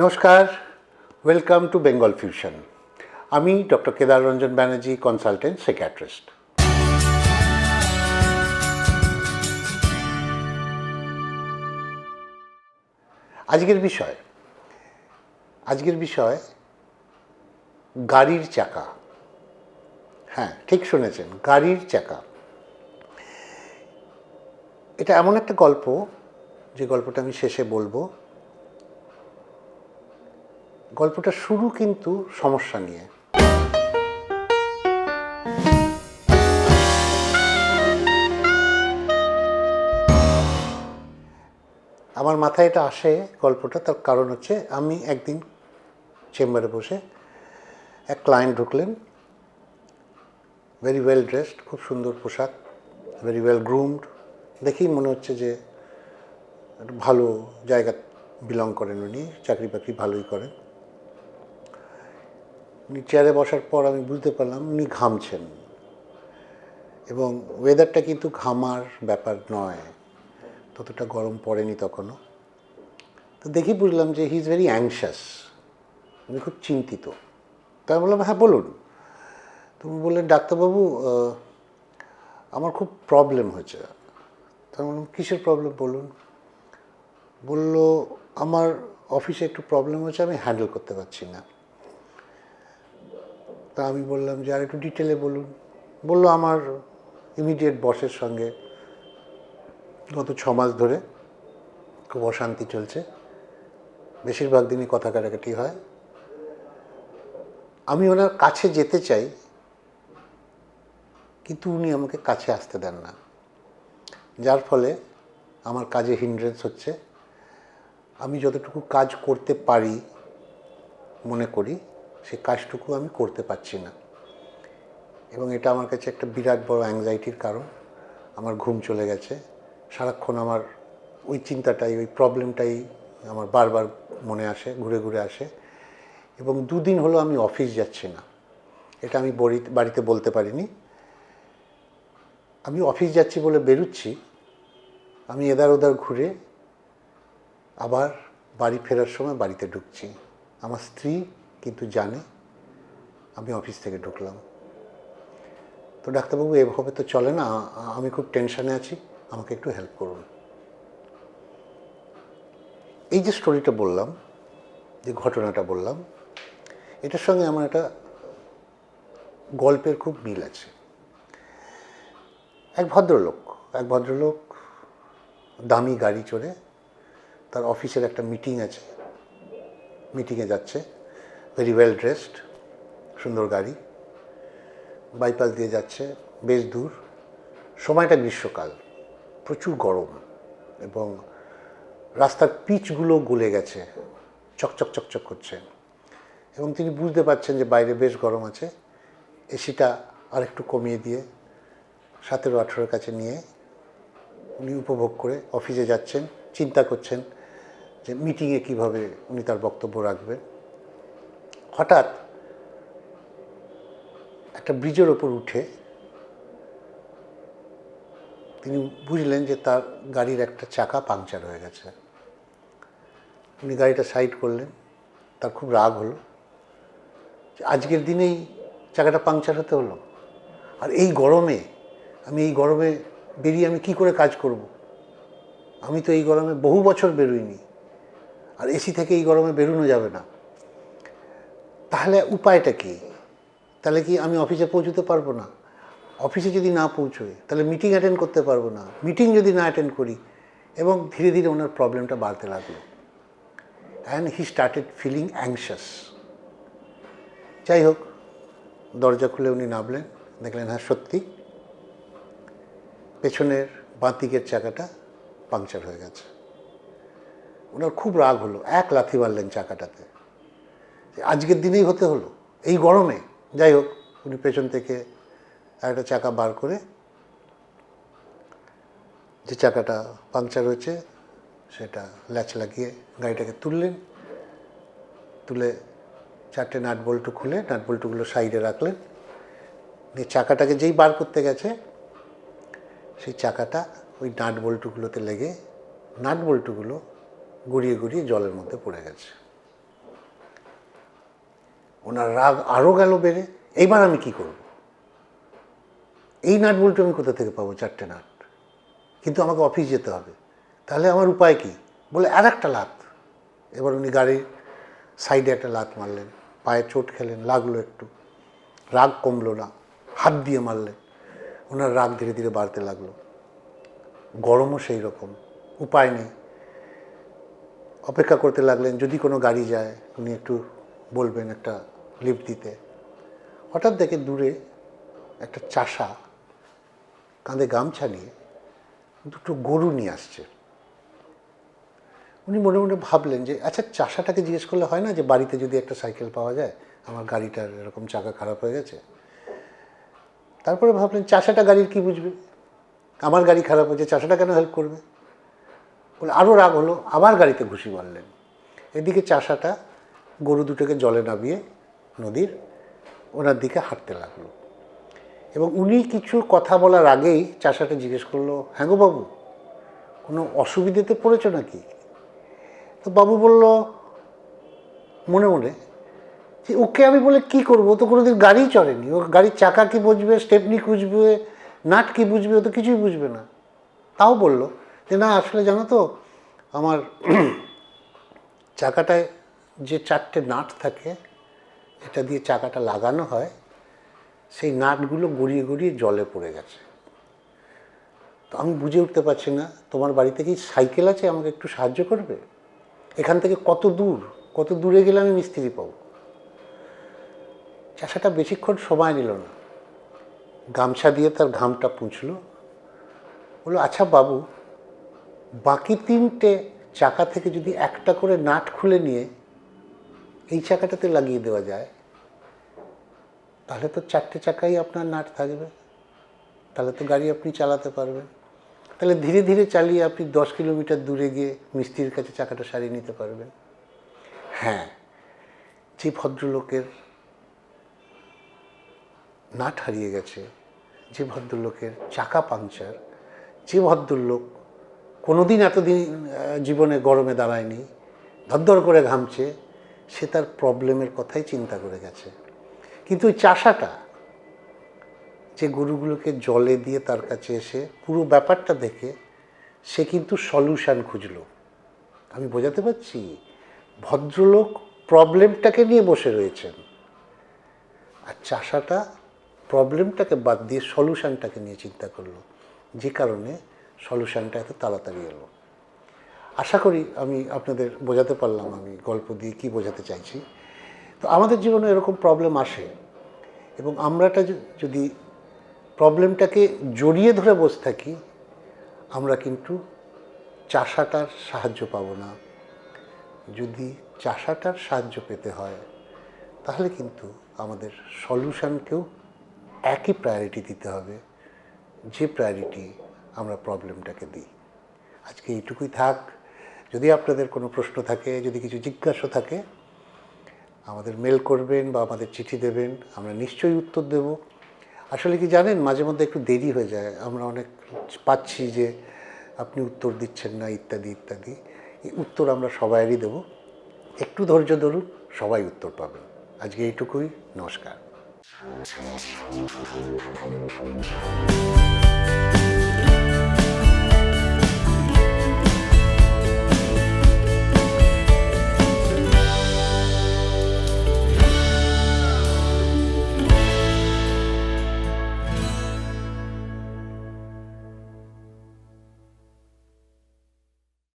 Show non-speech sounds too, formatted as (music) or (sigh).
নমস্কার welcome to Bengal fusion আমি doctor Kedar Ranjan Banerjee consultant psychiatrist আজকের বিষয় আজকের বিষয় গাড়ির চাকা। হ্যাঁ ঠিক শুনেছেন, গাড়ির চাকা। এটা এমন একটা গল্প, যে গল্পটা আমি শেষে বলব। গল্পটা শুরু কিন্তু সমস্যা নিয়ে। আমার মাথায় এটা আসে গল্পটা, তার কারণ হচ্ছে আমি একদিন চেম্বারে বসে এক ক্লায়েন্ট ঢুকলেন। ভেরি ওয়েল ড্রেসড খুব সুন্দর পোশাক ভেরি ওয়েল গ্রুমড দেখেই মনে হচ্ছে যে ভালো জায়গা বিলং করেন উনি চাকরি বাকরি ভালোই করেন। উনি চেয়ারে বসার পর আমি বুঝতে পারলাম উনি ঘামছেন। এবং ওয়েদারটা কিন্তু ঘামার ব্যাপার নয়। ততটা গরম পড়েনি তখনও। তো দেখি বুঝলাম যে হি ইজ ভেরি অ্যাংশাস উনি খুব চিন্তিত। তাই আমি বললাম হ্যাঁ বলুন। তুমি বললেন, ডাক্তারবাবু আমার খুব প্রবলেম হয়েছে। তা আমি বললাম, কিসের প্রবলেম বলুন? বলল, আমার অফিসে একটু প্রবলেম হয়েছে, আমি হ্যান্ডেল করতে পারছি না। তা আমি বললাম যে আর একটু ডিটেলে বলুন। বলল আমার ইমিডিয়েট বসের সঙ্গে গত ছ মাস ধরে খুব অশান্তি চলছে। বেশিরভাগ দিনই কথা কাটাকাটি হয়। আমি ওনার কাছে যেতে চাই, কিন্তু উনি আমাকে কাছে আসতে দেন না। যার ফলে আমার কাজে হিন্ড্রেন্স হচ্ছে। আমি যতটুকু কাজ করতে পারি, মনে করি সে কাজটুকু আমি করতে পারছি না। এবং এটা আমার কাছে একটা বিরাট বড় অ্যাংজাইটির কারণ। আমার ঘুম চলে গেছে। সারাক্ষণ আমার ওই চিন্তাটাই, ওই প্রবলেমটাই আমার বারবার মনে আসে, ঘুরে ঘুরে আসে। এবং দুদিন হলো আমি অফিস যাচ্ছি না। এটা আমি বাড়িতে বলতে পারিনি। আমি অফিস যাচ্ছি বলে বেরুচ্ছি। আমি এদার ওদার ঘুরে আবার বাড়ি ফেরার সময় বাড়িতে ঢুকছি। আমার স্ত্রী কিন্তু জানে, আমি অফিস থেকে ঢুকলাম। তো ডাক্তারবাবু, এভাবে তো চলে না, আমি খুব টেনশনে আছি, আমাকে একটু হেল্প করুন। এই যে স্টোরিটা বললাম, যে ঘটনাটা বললাম, এটার সঙ্গে আমার একটা গল্পের খুব মিল আছে। এক ভদ্রলোক এক ভদ্রলোক দামি গাড়ি চড়ে, তার অফিসের একটা মিটিং আছে, মিটিংয়ে যাচ্ছে। ভেরি ওয়েল ড্রেসড সুন্দর গাড়ি। বাইপাস দিয়ে যাচ্ছে। বেশ দূর। সময়টা গ্রীষ্মকাল। প্রচুর গরম এবং রাস্তার পিচগুলো গলে গেছে। চকচক চকচক করছে। এবং তিনি বুঝতে পারছেন যে বাইরে বেশ গরম আছে। এসিটা আরেকটু কমিয়ে দিয়ে সতেরো, আঠেরোর কাছে নিয়ে উনি উপভোগ করে অফিসে যাচ্ছেন। চিন্তা করছেন যে মিটিংয়ে কীভাবে উনি তার বক্তব্য রাখবেন। হঠাৎ একটা ব্রিজের ওপর উঠে তিনি বুঝলেন যে তার গাড়ির একটা চাকা পাংচার হয়ে গেছে। উনি গাড়িটা সাইড করলেন, তার খুব রাগ হলো আজকের দিনেই চাকাটা পাংচার হতে হলো। আর এই গরমে, আমি এই গরমে বেরিয়ে আমি কি করে কাজ করব। আমি তো এই গরমে বহু বছর বেরোইনি। আর এসি থেকে এই গরমে বেরোনো যাবে না। তাহলে উপায়টা কি? তাহলে কি আমি অফিসে পৌঁছতে পারব না? অফিসে যদি না পৌঁছোই, তাহলে মিটিং অ্যাটেন্ড করতে পারব না। মিটিং যদি না অ্যাটেন্ড করি, এবং ধীরে ধীরে ওনার প্রবলেমটা বাড়তে লাগল। And he started feeling anxious যাই হোক, দরজা খুলে উনি নামলেন। দেখলেন হ্যাঁ সত্যি। পেছনের বাঁ দিকের চাকাটা পাংচার হয়ে গেছে। ওনার খুব রাগ হলো। এক লাথি মারলেন চাকাটাতে। আজকের দিনেই হতে হলো। এই গরমে, যাই হোক, উনি পেছন থেকে একটা চাকা বার করে যে চাকাটা পাংচার হয়েছে, সেটা ল্যাচ লাগিয়ে গাড়িটাকে তুললেন। তুলে চারটে নাট বল্টু খুলে নাট বল্টুগুলো সাইডে রাখলেন। দিয়ে চাকাটাকে যেই বার করতে গেছে, সেই চাকাটা ওই নাট বল্টুগুলোতে লেগে নাট বল্টুগুলো গড়িয়ে গড়িয়ে জলের মধ্যে পড়ে গেছে। ওনার রাগ আরও গেল বেড়ে। এইবার আমি কি করব? এই নাট বলতে আমি কোথা থেকে পাবো? চারটে নাট। কিন্তু আমাকে অফিস যেতে হবে। তাহলে আমার উপায় কি? বলে আর একটা লাত। এবার উনি গাড়ির সাইডে একটা লাত মারলেন। পায়ে চোট খেলেন, লাগল একটু। রাগ কমলো না। হাত দিয়ে মারলেন। ওনার রাগ ধীরে ধীরে বাড়তে লাগল। গরমও সেই রকম। উপায় নেই। অপেক্ষা করতে লাগলেন, যদি কোনো গাড়ি যায়, উনি একটু বলবেন একটা লিফট দিতে। হঠাৎ দেখে দূরে একটা চাষা কাঁধে গামছা নিয়ে দুটো গরু নিয়ে আসছে। উনি মনে মনে ভাবলেন যে আচ্ছা চাষাটাকে জিজ্ঞেস করলে হয় না যে, বাড়িতে যদি একটা সাইকেল পাওয়া যায়, আমার গাড়িটার এরকম চাকা খারাপ হয়ে গেছে? তারপরে ভাবলেন, চাষাটা গাড়ির কি বুঝবে? আমার গাড়ি খারাপ হয়েছে, চাষাটা কেন হেল্প করবে? বলে আরও রাগ হলো আবার গাড়িতে ঘুষি মারলেন। এদিকে চাষাটা গরু দুটোকে জলে নামিয়ে নদীর ওনার দিকে হাঁটতে লাগল। এবং উনি কিছু কথা বলার আগেই চাষাটা জিজ্ঞেস করল হ্যাঁ গো বাবু, কোনো অসুবিধেতে পড়েছো নাকি? তো বাবু বলল, মনে মনে, যে ওকে আমি বলে কি করব? তো কোনোদিন গাড়ি চড়েনি। ও গাড়ির চাকা কি বুঝবে, স্টেপনি বুঝবে নাট কি বুঝবে, ও তো কিছুই বুঝবে না। তাও বলল, যে না, আসলে জানো তো, আমার (clears throat) চাকাটায় যে চারটে নাট থাকে এটা দিয়ে চাকাটা লাগানো হয়, সেই নাটগুলো গড়িয়ে গড়িয়ে জলে পড়ে গেছে। তো আমি বুঝে উঠতে পারছি না, তোমার বাড়িতে কি সাইকেল আছে? আমাকে একটু সাহায্য করবে? এখান থেকে কত দূর? কত দূরে গেলে আমি মিস্ত্রি পাবো? চাষাটা বেশিক্ষণ সময় নিল না। গামছা দিয়ে তার ঘামটা পুঁছল। বলল আচ্ছা বাবু, বাকি তিনটে চাকা থেকে যদি একটা করে নাট খুলে নিয়ে এই চাকাটাতে লাগিয়ে দেওয়া যায়, তাহলে তো চারটে চাকাই আপনার নাট থাকবে, তাহলে তো গাড়ি আপনি চালাতে পারবেন। তাহলে ধীরে ধীরে চালিয়ে আপনি দশ কিলোমিটার দূরে গিয়ে মিস্ত্রির কাছে চাকাটা সারিয়ে নিতে পারবেন। হ্যাঁ যে ভদ্রলোকের নাট হারিয়ে গেছে, যে ভদ্রলোকের চাকা পাংচার, যে ভদ্রলোক কোনোদিন এতদিন জীবনে গরমে দাঁড়ায়নি ধরধর করে ঘামছে সে তার প্রবলেমের কথাই চিন্তা করে গেছে। কিন্তু ওই চাষাটা, যে গরুগুলোকে জলে দিয়ে তার কাছে এসে পুরো ব্যাপারটা দেখে, সে কিন্তু সলিউশান খুঁজলো। আমি বোঝাতে পারছি, ভদ্রলোক প্রবলেমটাকে নিয়ে বসে রয়েছেন আর চাষাটা প্রবলেমটাকে বাদ দিয়ে সলিউশানটাকে নিয়ে চিন্তা করল। যে কারণে সলিউশানটা এত তাড়াতাড়ি এলো। আশা করি আমি আপনাদের বোঝাতে পারলাম, আমি গল্প দিয়ে কি বোঝাতে চাইছি। তো আমাদের জীবনে এরকম প্রবলেম আসে এবং আমরাটা যদি প্রবলেমটাকে জড়িয়ে ধরে বসে থাকি, আমরা কিন্তু চাষাটার সাহায্য পাবো না। যদি চাষাটার সাহায্য পেতে হয়, তাহলে কিন্তু আমাদের সলিউশানকেও একই প্রায়োরিটি দিতে হবে, যে প্রায়োরিটি আমরা প্রবলেমটাকে দিই। আজকে এইটুকুই থাক। যদি আপনাদের কোনো প্রশ্ন থাকে, যদি কিছু জিজ্ঞাসা থাকে, আমাদের মেল করবেন বা আমাদের চিঠি দেবেন, আমরা নিশ্চয়ই উত্তর দেব। আসলে কি জানেন, মাঝে মধ্যে একটু দেরি হয়ে যায়। আমরা অনেক পাচ্ছি যে আপনি উত্তর দিচ্ছেন না, ইত্যাদি ইত্যাদি। এই উত্তর আমরা সবাইয়েরই দেব। একটু ধৈর্য ধরুন, সবাই উত্তর পাবেন। আজকে এইটুকুই, নমস্কার।